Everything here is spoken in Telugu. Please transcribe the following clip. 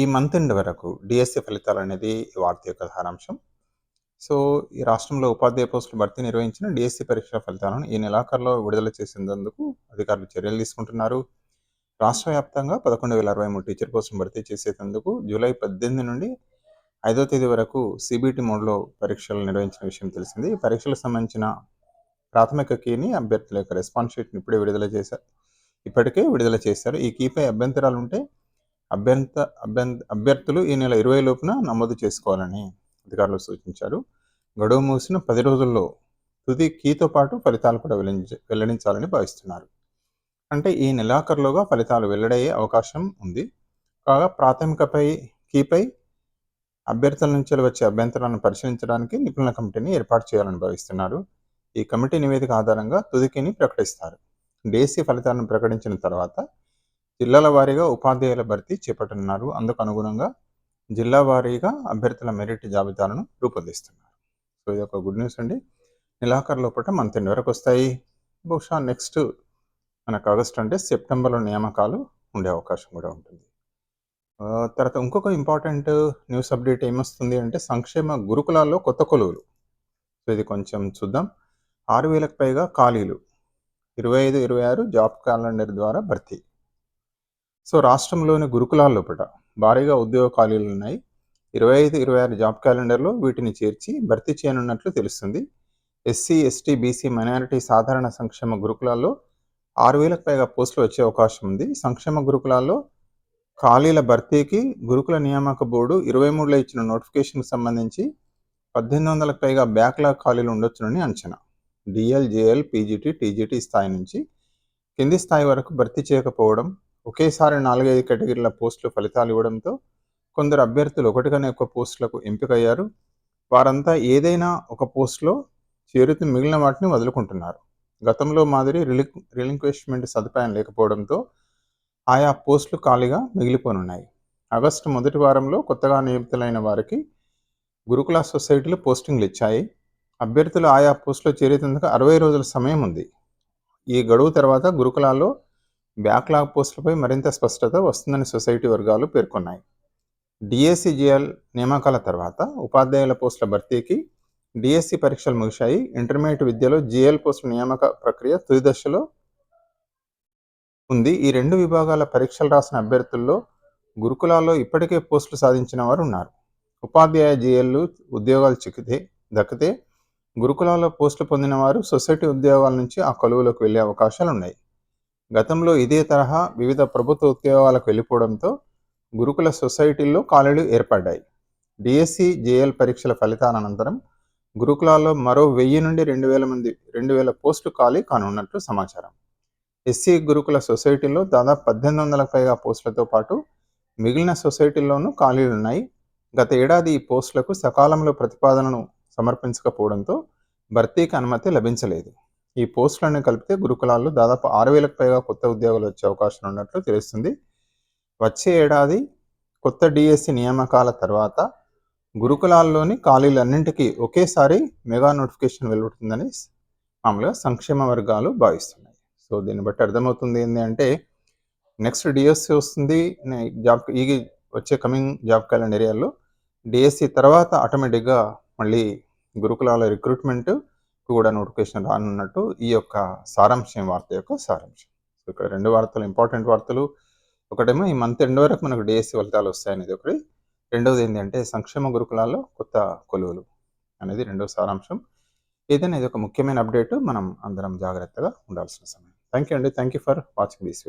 ఈ మంత్ ఎండ్ వరకు డిఎస్సి ఫలితాలు అనేది వార్త యొక్క సారాంశం. సో ఈ రాష్ట్రంలో ఉపాధ్యాయ పోస్టులు భర్తీ నిర్వహించిన డిఎస్సి పరీక్షల ఫలితాలను ఈ నెలాఖరులో విడుదల చేసేందుకు అధికారులు చర్యలు తీసుకుంటున్నారు. రాష్ట్ర వ్యాప్తంగా పదకొండు వేల అరవై మూడు టీచర్ పోస్టులు భర్తీ చేసేందుకు జూలై పద్దెనిమిది నుండి ఐదో తేదీ వరకు సిబిటి మోడ్లో పరీక్షలు నిర్వహించిన విషయం తెలిసింది. ఈ పరీక్షలకు సంబంధించిన ప్రాథమిక కీని అభ్యర్థుల యొక్క రెస్పాన్స్ షీట్ని ఇప్పుడే విడుదల చేశారు. ఇప్పటికే విడుదల చేశారు. ఈ కీపై అభ్యంతరాలు ఉంటే అభ్యంత అభ్యంత అభ్యర్థులు ఈ నెల ఇరవై లోపున నమోదు చేసుకోవాలని అధికారులు సూచించారు. గడువు ముగిసిన పది రోజుల్లో తుది కీతో పాటు ఫలితాలు కూడా వెల్లడించ వెల్లడించాలని భావిస్తున్నారు. అంటే ఈ నెలాఖరులోగా ఫలితాలు వెల్లడయ్యే అవకాశం ఉంది. కాగా ప్రాథమికపై కీపై అభ్యర్థుల నుంచి వచ్చే అభ్యంతరాలను పరిశీలించడానికి నిపుణుల కమిటీని ఏర్పాటు చేయాలని భావిస్తున్నారు. ఈ కమిటీ నివేదిక ఆధారంగా తుదికిని ప్రకటిస్తారు. డేసీ ఫలితాలను ప్రకటించిన తర్వాత జిల్లాల వారీగా ఉపాధ్యాయుల భర్తీ చేపట్టనున్నారు. అందుకు అనుగుణంగా జిల్లా వారీగా అభ్యర్థుల మెరిట్ జాబితాలను రూపొందిస్తున్నారు. సో ఇది ఒక గుడ్ న్యూస్ అండి. నెలాఖరు లోపల మంత్ ఎండ్ వరకు వస్తాయి. బహుశా నెక్స్ట్ మనకు ఆగస్ట్ అంటే సెప్టెంబర్లో నియామకాలు ఉండే అవకాశం కూడా ఉంటుంది. తర్వాత ఇంకొక ఇంపార్టెంట్ న్యూస్ అప్డేట్ ఏమొస్తుంది అంటే సంక్షేమ గురుకులాల్లో కొత్త కొలువులు. సో ఇది కొంచెం చూద్దాం. ఆరు వేలకు పైగా ఖాళీలు. ఇరవై ఐదు ఇరవై ఆరు జాబ్ క్యాలెండర్ ద్వారా భర్తీ. సో రాష్ట్రంలోని గురుకులాల లోపల భారీగా ఉద్యోగ ఖాళీలు ఉన్నాయి. ఇరవై ఐదు ఇరవై ఆరు జాబ్ క్యాలెండర్లో వీటిని చేర్చి భర్తీ చేయనున్నట్లు తెలుస్తుంది. ఎస్సీ ఎస్టీ బీసీ మైనారిటీ సాధారణ సంక్షేమ గురుకులాల్లో ఆరు వేలకు పైగా పోస్టులు వచ్చే అవకాశం ఉంది. సంక్షేమ గురుకులాల్లో ఖాళీల భర్తీకి గురుకుల నియామక బోర్డు ఇరవై మూడులో ఇచ్చిన నోటిఫికేషన్కి సంబంధించి పద్దెనిమిది వందలకు పైగా బ్యాక్లాగ్ ఖాళీలు ఉండొచ్చునని అంచనా. డిఎల్ జేఎల్ పీజీటీ టీజీటీ స్థాయి నుంచి కింది స్థాయి వరకు భర్తీ చేయకపోవడం ఒకేసారి నాలుగైదు కేటగిరీల పోస్టులు ఫలితాలు ఇవ్వడంతో కొందరు అభ్యర్థులు ఒకటిగానే ఒక పోస్టులకు ఎంపికయ్యారు. వారంతా ఏదైనా ఒక పోస్టులో చేరుతూ మిగిలిన వాటిని వదులుకుంటున్నారు. గతంలో మాదిరి రిలి రిలింక్వెష్మెంట్ సదుపాయం లేకపోవడంతో ఆయా పోస్టులు ఖాళీగా మిగిలిపోనున్నాయి. ఆగస్టు మొదటి వారంలో కొత్తగా నియమితులైన వారికి గురుకుల సొసైటీలు పోస్టింగ్లు ఇచ్చాయి. అభ్యర్థులు ఆయా పోస్టులో చేరేందుకు అరవై రోజుల సమయం ఉంది. ఈ గడువు తర్వాత గురుకులాల్లో బ్యాక్లాగ్ పోస్టులపై మరింత స్పష్టత వస్తుందని సొసైటీ వర్గాలు పేర్కొన్నాయి. డిఎస్సిజిఎల్ నియామకాల తర్వాత ఉపాధ్యాయుల పోస్టుల భర్తీకి డిఎస్సి పరీక్షలు ముగిశాయి. ఇంటర్మీడియట్ విద్యలో జిఎల్ పోస్టుల నియామక ప్రక్రియ తుది దశలో ఉంది. ఈ రెండు విభాగాల పరీక్షలు రాసిన అభ్యర్థుల్లో గురుకులాల్లో ఇప్పటికే పోస్టులు సాధించిన వారు ఉన్నారు. ఉపాధ్యాయ జిఎల్లు ఉద్యోగాలు చిక్కితే దక్కితే గురుకులాల్లో పోస్టులు పొందిన వారు సొసైటీ ఉద్యోగాల నుంచి ఆ కొలువులోకి వెళ్ళే అవకాశాలు ఉన్నాయి గతంలో ఇదే తరహా వివిధ ప్రభుత్వ ఉద్యోగాలకు వెళ్ళిపోవడంతో గురుకుల సొసైటీల్లో ఖాళీలు ఏర్పడ్డాయి. డిఎస్సి జేఎల్ పరీక్షల ఫలితాల అనంతరం గురుకులాల్లో మరో వెయ్యి నుండి రెండు వేల మంది రెండు వేల పోస్టులు ఖాళీ కానున్నట్లు సమాచారం. ఎస్సీ గురుకుల సొసైటీలో దాదాపు పద్దెనిమిది వందలకు పైగా పోస్టులతో పాటు మిగిలిన సొసైటీల్లోనూ ఖాళీలు ఉన్నాయి. గత ఏడాది ఈ పోస్టులకు సకాలంలో ప్రతిపాదనను సమర్పించకపోవడంతో భర్తీకి అనుమతి లభించలేదు. ఈ పోస్టులను కలిపితే గురుకులాల్లో దాదాపు ఆరు వేలకు పైగా కొత్త ఉద్యోగాలు వచ్చే అవకాశం ఉన్నట్లు తెలుస్తుంది. వచ్చే ఏడాది కొత్త డిఎస్సి నియామకాల తర్వాత గురుకులాల్లోని ఖాళీలన్నింటికీ ఒకేసారి మెగా నోటిఫికేషన్ వెలువడుతుందని మామూలుగా సంక్షేమ వర్గాలు భావిస్తున్నాయి. సో దీన్ని బట్టి అర్థమవుతుంది ఏంటి అంటే నెక్స్ట్ డిఎస్సి వస్తుంది జాబ్ ఈ వచ్చే కమింగ్ జాబ్ క్యాలెండర్ ఏరియాలో డిఎస్సి తర్వాత ఆటోమేటిక్గా మళ్ళీ గురుకులాల రిక్రూట్మెంట్ కూడా నోటిఫికేషన్ రానున్నట్టు ఈ యొక్క సారాంశం వార్త యొక్క సారాంశం. సో ఇక్కడ రెండు వార్తలు ఇంపార్టెంట్ వార్తలు. ఒకటేమో ఈ మంత్ ఎండ్ వరకు మనకు డిఎస్సి ఫలితాలు వస్తాయనేది ఒకటి. రెండవది ఏంటంటే సంక్షేమ గురుకులాల్లో కొత్త కొలువులు అనేది రెండో సారాంశం. ఏదైనా ఇది ఒక ముఖ్యమైన అప్డేట్. మనం అందరం జాగ్రత్తగా ఉండాల్సిన సమయం. థ్యాంక్ యూ అండి. Thank you for watching this video.